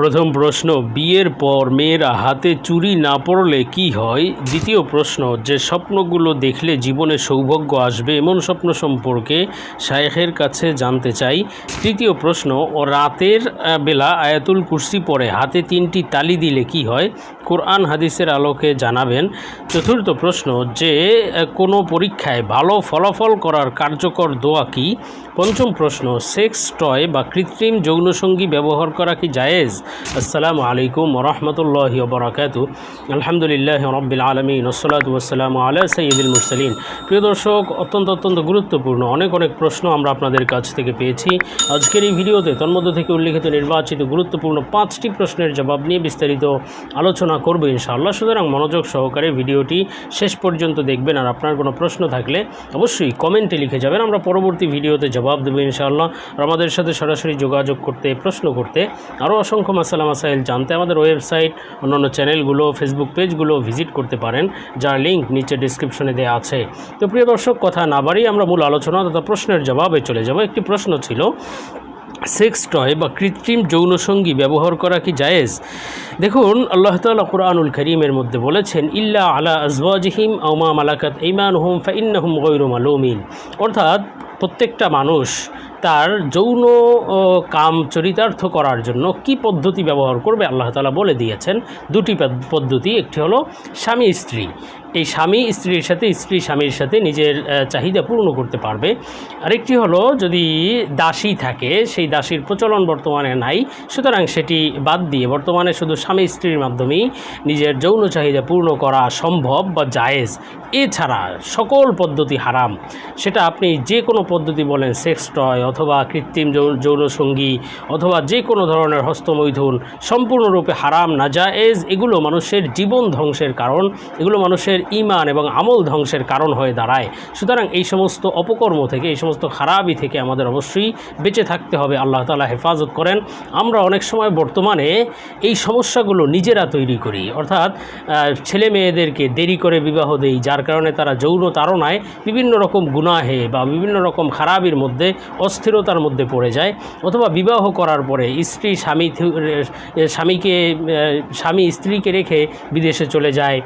প্রথম প্রশ্ন, বিয়ের পর মেয়েরা হাতে চুরি না পড়লে কি হয়? দ্বিতীয় প্রশ্ন, যে স্বপ্নগুলো দেখলে জীবনে সৌভাগ্য আসবে এমন স্বপ্ন সম্পর্কে শায়েখের কাছে জানতে চাই। তৃতীয় প্রশ্ন, ও রাতের বেলা আয়াতুল কুর্সি পরে হাতে তিনটি তালি দিলে কি হয়? কোরআন হাদিসের আলোকে জানাবেন। চতুর্থ প্রশ্ন, যে কোনো পরীক্ষায় ভালো ফলাফল করার কার্যকর দোয়া কি? পঞ্চম প্রশ্ন, সেক্স টয় বা কৃত্রিম যৌনসঙ্গী ব্যবহার করা কি জায়েজ? আসসালামু আলাইকুম রহমতুল্লাহ বরাকাত আলহামদুলিল্লাহ রব্বিল আলমিন ওসলাত ওসালাম আলা সঈদুল মুরসালিন। প্রিয় দর্শক, অত্যন্ত অত্যন্ত গুরুত্বপূর্ণ অনেক অনেক প্রশ্ন আমরা আপনাদের কাছ থেকে পেয়েছি। আজকের এই ভিডিওতে তন্মধ্য থেকে উল্লেখিত নির্বাচিত গুরুত্বপূর্ণ পাঁচটি প্রশ্নের জবাব নিয়ে বিস্তারিত আলোচনা করব ইনশাআল্লাহ। সুতরাং মনোযোগ সহকারে ভিডিওটি শেষ পর্যন্ত দেখবেন। আর আপনার কোনো প্রশ্ন থাকলে অবশ্যই কমেন্টে লিখে যাবেন। আমরা পরবর্তী ভিডিওতে জবাব দেবো ইনশাআল্লাহ। আর আমাদের সাথে সরাসরি যোগাযোগ করতে, প্রশ্ন করতে আরও অসংখ্য মাসালা মাসাইল জানতে আমাদের ওয়েবসাইট, অন্যান্য চ্যানেলগুলো, ফেসবুক পেজগুলো ভিজিট করতে পারেন, যার লিঙ্ক নিচে ডিসক্রিপশনে দেওয়া আছে। তো প্রিয় দর্শক, কথা না বাড়িয়ে আমরা মূল আলোচনা তথা প্রশ্নের জবাবে চলে যাব। একটি প্রশ্ন ছিল, সেক্স টয় বা কৃত্রিম যৌনসঙ্গী ব্যবহার করা কি জায়েজ? দেখুন, আল্লাহ তাআলা কুরআনুল করিমের মধ্যে বলেছেন, ইল্লা আলা আজওয়াজিহিম আউমা মালাকাত ইমান হুম ফাইন্নাহুম গৈরু মালুমিন। অর্থাৎ, প্রত্যেকটা মানুষ তার যৌন কাম চরিতার্থ করার জন্য কি পদ্ধতি ব্যবহার করবে আল্লাহ তালা বলে দিয়েছেন। দুটি পদ্ধতি, একটি হলো স্বামী, স্ত্রী। এই স্বামী, স্ত্রীর সাথে স্ত্রী, স্বামীর সাথে নিজের চাহিদা পূর্ণ করতে পারবে। আরেকটি হলো যদি দাসী থাকে, সেই দাসীর প্রচলন বর্তমানে নাই, সুতরাং সেটি বাদ দিয়ে বর্তমানে শুধু স্বামী, স্ত্রীর মাধ্যমেই নিজের যৌন চাহিদা পূর্ণ করা সম্ভব বা জায়েজ। এছাড়া সকল পদ্ধতি হারাম। সেটা আপনি যে কোনো পদ্ধতি বলেন, সেক্স টয় অথবা কৃত্রিম যৌনসঙ্গী অথবা যে কোনো ধরনের হস্তমৈথুন সম্পূর্ণরূপে হারাম, নাজায়েজ, এগুলো মানুষের জীবন ধ্বংসের কারণ, এগুলো মানুষের ইমান এবং আমল ধ্বংসের কারণ হয়ে দাঁড়ায়। সুতরাং এই সমস্ত অপকর্ম থেকে, এই সমস্ত খারাপই থেকে আমাদের অবশ্যই বেঁচে থাকতে হবে, আল্লাহ তালা হেফাজত করেন। আমরা অনেক সময় বর্তমানে এই সমস্যাগুলো নিজেরা তৈরি করি। অর্থাৎ ছেলে মেয়েদেরকে দেরি করে বিবাহ দেই, যার কারণে তারা যৌন তারণায় বিভিন্ন রকম গুনাহে বা বিভিন্ন রকম খারাপির মধ্যে অস্থিরতার মধ্যে পড়ে যায় অথবা বিবাহ করার পরে স্ত্রী স্বামী স্বামীকে স্বামী স্ত্রীকে রেখে বিদেশে চলে যায়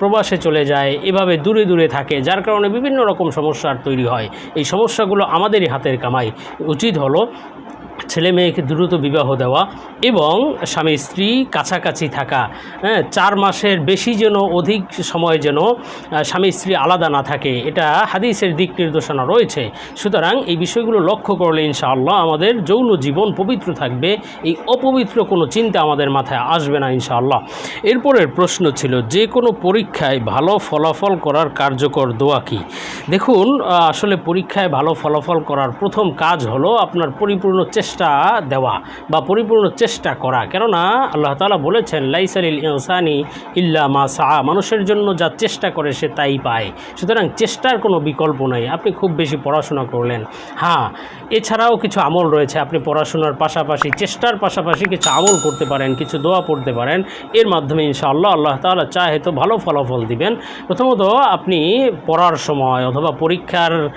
প্রবাসে চলে যায়, এভাবে দূরে দূরে থাকে, যার কারণে বিভিন্ন রকম সমস্যার তৈরি হয়। এই সমস্যাগুলো আমাদেরই হাতের কামাই। উচিত হলো ছেলে মেয়েকে দ্রুত বিবাহ দেওয়া এবং স্বামী স্ত্রী কাছাকাছি থাকা হ্যাঁ চার মাসের বেশি যেন অধিক সময় যেন স্বামী স্ত্রী আলাদা না থাকে, এটা হাদিসের দিক নির্দেশনা রয়েছে। সুতরাং এই বিষয়গুলো লক্ষ্য করলে ইনশাআল্লাহ আমাদের যৌন জীবন পবিত্র থাকবে, এই অপবিত্র কোনো চিন্তা আমাদের মাথায় আসবে না ইনশাআল্লাহ। এরপরের প্রশ্ন ছিল, যে কোনো পরীক্ষায় ভালো ফলাফল করার কার্যকর দোয়া কী? দেখুন আসলে পরীক্ষায় ভালো ফলাফল করার প্রথম কাজ হলো আপনার পরিপূর্ণ চেষ্টা দেওয়া বা পরিপূর্ণ চেষ্টা করা। কেননা আল্লাহ তাআলা বলেছেন লাইসালিল ইনসানি ইল্লা মা সা মানুষের জন্য যা চেষ্টা করে সে তাই পায়। সুতরাং চেষ্টার কোনো বিকল্প নাই। আপনি খুব বেশি পড়াশোনা করলেন। হ্যাঁ এছাড়াও কিছু আমল রয়েছে। আপনি পড়াশোনার পাশাপাশি, চেষ্টার পাশাপাশি কিছু আমল করতে পারেন, কিছু দোয়া পড়তে পারেন। এর মাধ্যমে ইনশাআল্লাহ আল্লাহ তাআলা চাহে তো ভালো ফলাফল দিবেন। প্রথমত আপনি পড়ার সময় অথবা পরীক্ষার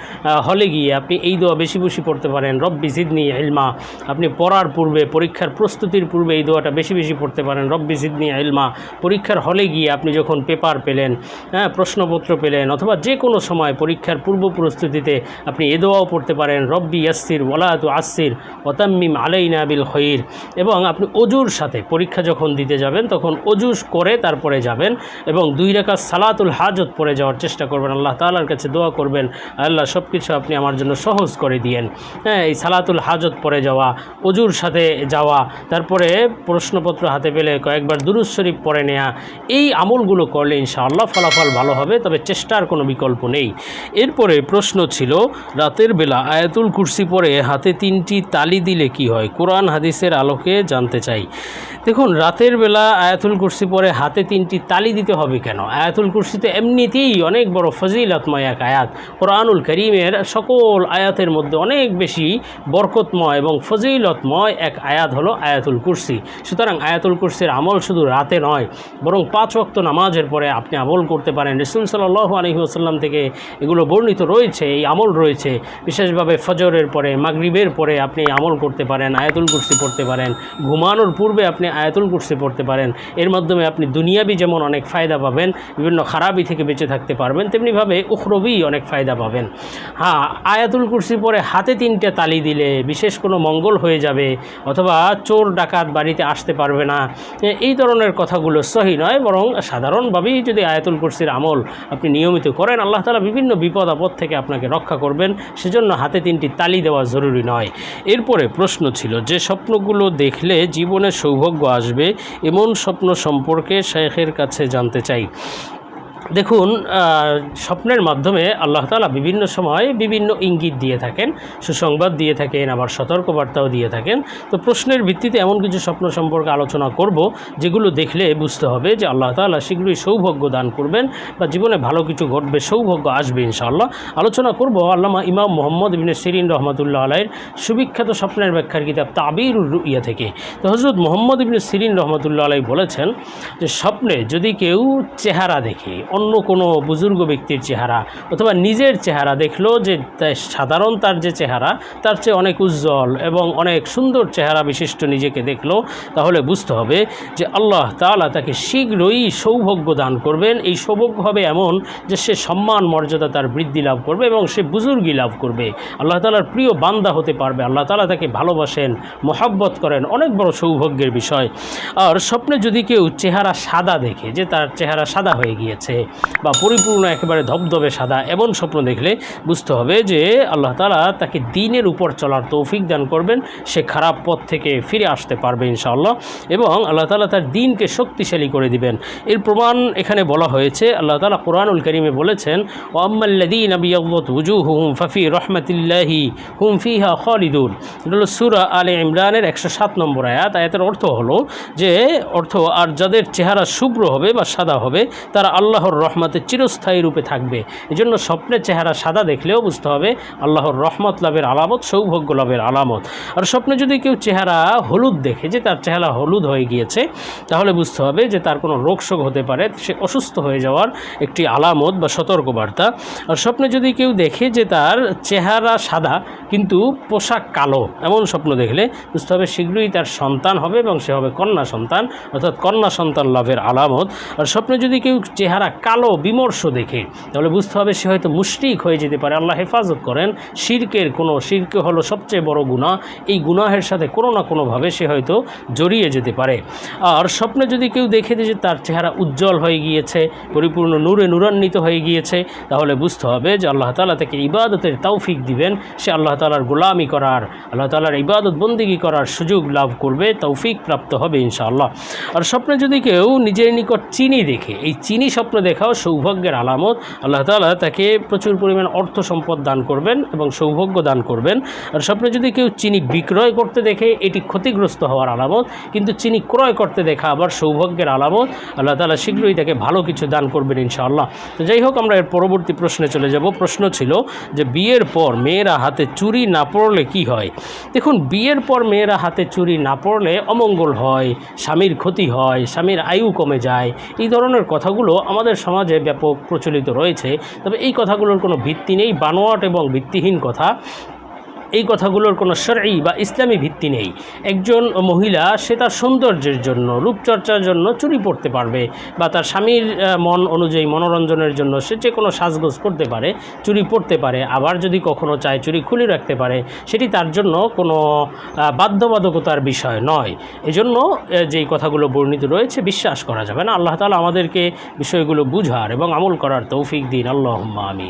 হলে গিয়ে আপনি এই দোয়া বেশি বেশি পড়তে পারেন। রব্বি জিদনি ইলমা আপনি পড়ার পূর্বে, পরীক্ষার প্রস্তুতির পূর্বে এই দোয়াটা বেশি বেশি পড়তে পারেন। রব্বি জিদনি ইলমা। পরীক্ষার হলে গিয়ে আপনি যখন পেপার পেলেন হ্যাঁ প্রশ্নপত্র পেলেন, অথবা যে কোনো সময় পরীক্ষার পূর্ব প্রস্তুতিতে আপনি এ দোয়াও পড়তে পারেন, রব্বি ইয়াসির ওলাতু আসির ওতাম্মিম আলাইনা বিল খৈর। এবং আপনি অজুর সাথে পরীক্ষা যখন দিতে যাবেন, তখন অজুস করে তারপরে যাবেন এবং দুই রেখা সালাতুল হাজত পড়ে যাওয়ার চেষ্টা করবেন। আল্লাহ তাআলার কাছে দোয়া করবেন, আল্লাহ সব কিছু আপনি আমার জন্য সহজ করে দিয়েন। হ্যাঁ এই সালাতুল হাজত পড়ে যাওয়া অজুর সাথে যাওয়া। তারপরে প্রশ্নপত্র হাতে পেলে কয়েকবার দুরুজ শরীফ পড়ে নেওয়া এই আমলগুলো করলে ইনশাআল্লাহ ফলাফল ভালো হবে, তবে চেষ্টার কোনো বিকল্প নেই। এরপরে প্রশ্ন ছিল, রাতের বেলা আয়াতুল কুরসি পরে হাতে তিনটি তালি দিলে কি হয়? কোরআন হাদিসের আলোকে জানতে চাই। দেখুন, রাতের বেলা আয়াতুল কুরসি পরে হাতে তিনটি তালি দিতে হবে কেন? আয়াতুল কুরসি তো এমনিতেই অনেক বড় ফজিলতময় এক আয়াত। কোরআনুল করিমের সকল আয়াতের মধ্যে অনেক বেশি বরকতময় এবং ফজিলতময় এক আয়াত হলো আয়াতুল কুরসি। সুতরাং আয়াতুল কুরসির আমল শুধু রাতে নয়, বরং পাঁচ ওয়াক্ত নামাজের পরে আপনি আমল করতে পারেন। রসুল সাল্লাহ আলহি আসাল্লাম থেকে এগুলো বর্ণিত রয়েছে, এই আমল রয়েছে। বিশেষভাবে ফজরের পরে, মাগরিবের পরে আপনি আমল করতে পারেন, আয়াতুল কুরসি পড়তে পারেন। ঘুমানোর পূর্বে আপনি আয়াতুল কুরসি পড়তে পারেন। এর মাধ্যমে আপনি দুনিয়াবি যেমন অনেক ফায়দা পাবেন, বিভিন্ন খারাপি থেকে বেঁচে থাকতে পারবেন, তেমনিভাবে উখরবি অনেক ফায়দা পাবেন। হ্যাঁ আয়াতুল কুরসি পরে হাতে তিনটে তালি দিলে বিশেষ কোনো মঙ্গল হয়ে যাবে অথবা চোর ডাকাত বাড়িতে আসতে পারবে না। এই ধরনের কথাগুলো সহি নয়, বরং সাধারণভাবেই যদি আয়াতুল কুরসির আমল আপনি নিয়মিত করেন, আল্লাহ তালা বিভিন্ন বিপদ আপদ থেকে আপনাকে রক্ষা করবেন, সেজন্য হাতে তিনটি তালি দেওয়া জরুরি নয়। এরপরে প্রশ্ন ছিল, যে স্বপ্নগুলো দেখলে জীবনে সৌভাগ্য আসবে, এমন স্বপ্ন সম্পর্কে শেখের কাছে জানতে চাই। দেখুন স্বপ্নের মাধ্যমে আল্লাহ তালা বিভিন্ন সময় বিভিন্ন ইঙ্গিত দিয়ে থাকেন, সুসংবাদ দিয়ে থাকেন, আবার সতর্কবার্তাও দিয়ে থাকেন। তো প্রশ্নের ভিত্তিতে এমন কিছু স্বপ্ন সম্পর্কে আলোচনা করব, যেগুলো দেখলে বুঝতে হবে যে আল্লাহ তালা শীঘ্রই সৌভাগ্য দান করবেন বা জীবনে ভালো কিছু ঘটবে, সৌভাগ্য আসবে ইনশাআল্লাহ। আলোচনা করব আল্লামা ইমাম মোহাম্মদ ইবিন সিরিন রহমতুল্লাহ আলাইয়ের সুবিখ্যাত স্বপ্নের ব্যাখ্যার কিতাব তাবির ইয়া থেকে। তো হজরত মোহাম্মদ ইবিন সিরিন রহমতুল্লাহ আলাই বলেছেন যে, স্বপ্নে যদি কেউ চেহারা দেখে অন্য কোনো বুজুর্গ ব্যক্তির চেহারা অথবা নিজের চেহারা দেখল যে সাধারণ তার যে চেহারা, তার চেয়ে অনেক উজ্জ্বল এবং অনেক সুন্দর চেহারা বিশিষ্ট নিজেকে দেখল, তাহলে বুঝতে হবে যে আল্লাহ তাআলা তাকে শীঘ্রই সৌভাগ্য দান করবেন। এই সৌভাগ্য হবে এমন যে সে সম্মান, মর্যাদা তার বৃদ্ধি লাভ করবে এবং সে বুজুর্গি লাভ করবে। আল্লাহ তালার প্রিয় বান্দা হতে পারবে। আল্লাহ তালা তাকে ভালোবাসেন, মহাব্বত করেন, অনেক বড় সৌভাগ্যের বিষয়। আর স্বপ্নে যদি কেউ চেহারা সাদা দেখে, যে তার চেহারা সাদা হয়ে গিয়েছে বা পরিপূর্ণ, একেবারে ধবধবে সাদা এমন স্বপ্ন দেখলে বুঝতে হবে যে আল্লাহ তালা তাকে দিনের উপর চলার তৌফিক দান করবেন। সে খারাপ পথ থেকে ফিরে আসতে পারবে ইনশাআল্লাহ এবং আল্লাহ তালা তার দিনকে শক্তিশালী করে দিবেন। এর প্রমাণ এখানে বলা হয়েছে, আল্লাহ তালা কোরআনুল করিমে বলেছেন ও আম্মাল্লাদিন আবিয়াবত হুজু হুম ফফি রহমতুল্লাহি হুম ফিহা এটা সুরা আলে ইমরানের একশো সাত নম্বর আয়াত। আয়াতের অর্থ হলো যে, অর্থ আর যাদের চেহারা শুভ্র হবে বা সাদা হবে, তারা আল্লাহর রহমতে চিরস্থায়ী রূপে থাকবে। এজন্য জন্য স্বপ্নের চেহারা সাদা দেখলেও বুঝতে হবে আল্লাহর রহমত লাভের আলামত, সৌভাগ্য লাভের আলামত। আর স্বপ্নে যদি কেউ চেহারা হলুদ দেখে, যে তার চেহারা হলুদ হয়ে গিয়েছে, তাহলে বুঝতে হবে যে তার কোনো রোগ শোক হতে পারে, সে অসুস্থ হয়ে যাওয়ার একটি আলামত বা সতর্কবার্তা। আর স্বপ্নে যদি কেউ দেখে যে তার চেহারা সাদা, কিন্তু পোশাক কালো, এমন স্বপ্ন দেখলে বুঝতে হবে শীঘ্রই তার সন্তান হবে এবং সে হবে কন্যা সন্তান, অর্থাৎ কন্যা সন্তান লাভের আলামত। আর স্বপ্নে যদি কেউ চেহারা কালো বিমর্ষ দেখে। তাহলে বুঝতে হবে সে হয়তো মুশরিক হয়ে যেতে পারে। আল্লাহ হেফাজত করেন, শির্কের কোনো, শিরকে হলো সবচেয়ে বড় গুণা এই গুনাহের সাথে কোনো না কোনোভাবে সে হয়তো জড়িয়ে যেতে পারে। আর স্বপ্নে যদি কেউ দেখে যে তার চেহারা উজ্জ্বল হয়ে গিয়েছে, পরিপূর্ণ নূরে নূরান্বিত হয়ে গিয়েছে, তাহলে বুঝতে হবে যে আল্লাহ তালা তাকে ইবাদতের তৌফিক দিবেন। সে আল্লাহ তালার গোলামি করার, আল্লাহ তালার ইবাদত বন্দিগি করার সুযোগ লাভ করবে, তৌফিক প্রাপ্ত হবে ইনশাআল্লাহ। আর স্বপ্নে যদি কেউ নিজের নিকট চিনি দেখে, এই চিনি স্বপ্ন দেখাও সৌভাগ্যের আলামত। আল্লাহ তালা তাকে প্রচুর পরিমাণ অর্থ সম্পদ দান করবেন এবং সৌভাগ্য দান করবেন। আর স্বপ্নে যদি কেউ চিনি বিক্রয় করতে দেখে, এটি ক্ষতিগ্রস্ত হওয়ার আলামত। কিন্তু চিনি ক্রয় করতে দেখা আবার সৌভাগ্যের আলামত। আল্লাহ তালা শীঘ্রই তাকে ভালো কিছু দান করবেন ইনশাআল্লাহ। তো যাই হোক, আমরা এর পরবর্তী প্রশ্নে চলে যাব। প্রশ্ন ছিল যে, বিয়ের পর মেয়েরা হাতে চুরি না পড়লে কি হয়? দেখুন, বিয়ের পর মেয়েরা হাতে চুরি না পড়লে অমঙ্গল হয়, স্বামীর ক্ষতি হয়, স্বামীর আয়ু কমে যায়। এই ধরনের কথাগুলো আমাদের সমাজে ব্যাপক প্রচলিত রয়েছে। তবে এই কথাগুলোর কোনো ভিত্তি নেই। বানোয়াট এবং ভিত্তিহীন কথা। এই কথাগুলোর কোনো শরঈ বা ইসলামী ভিত্তি নেই। একজন মহিলা, সে তার সৌন্দর্যের জন্য, রূপচর্চার জন্য চুরি পড়তে পারবে বা তার স্বামীর মন অনুযায়ী মনোরঞ্জনের জন্য সে যে কোনো সাজগোজ করতে পারে, চুরি পড়তে পারে, আবার যদি কখনো চায় চুরি খুলে রাখতে পারে, সেটি তার জন্য কোনো বাধ্যবাধকতার বিষয় নয়। এজন্য যেই কথাগুলো বর্ণিত রয়েছে, বিশ্বাস করা যাবে না। আল্লাহ তালা আমাদেরকে বিষয়গুলো বুঝার এবং আমল করার তৌফিক দিন। আল্লাহ আমি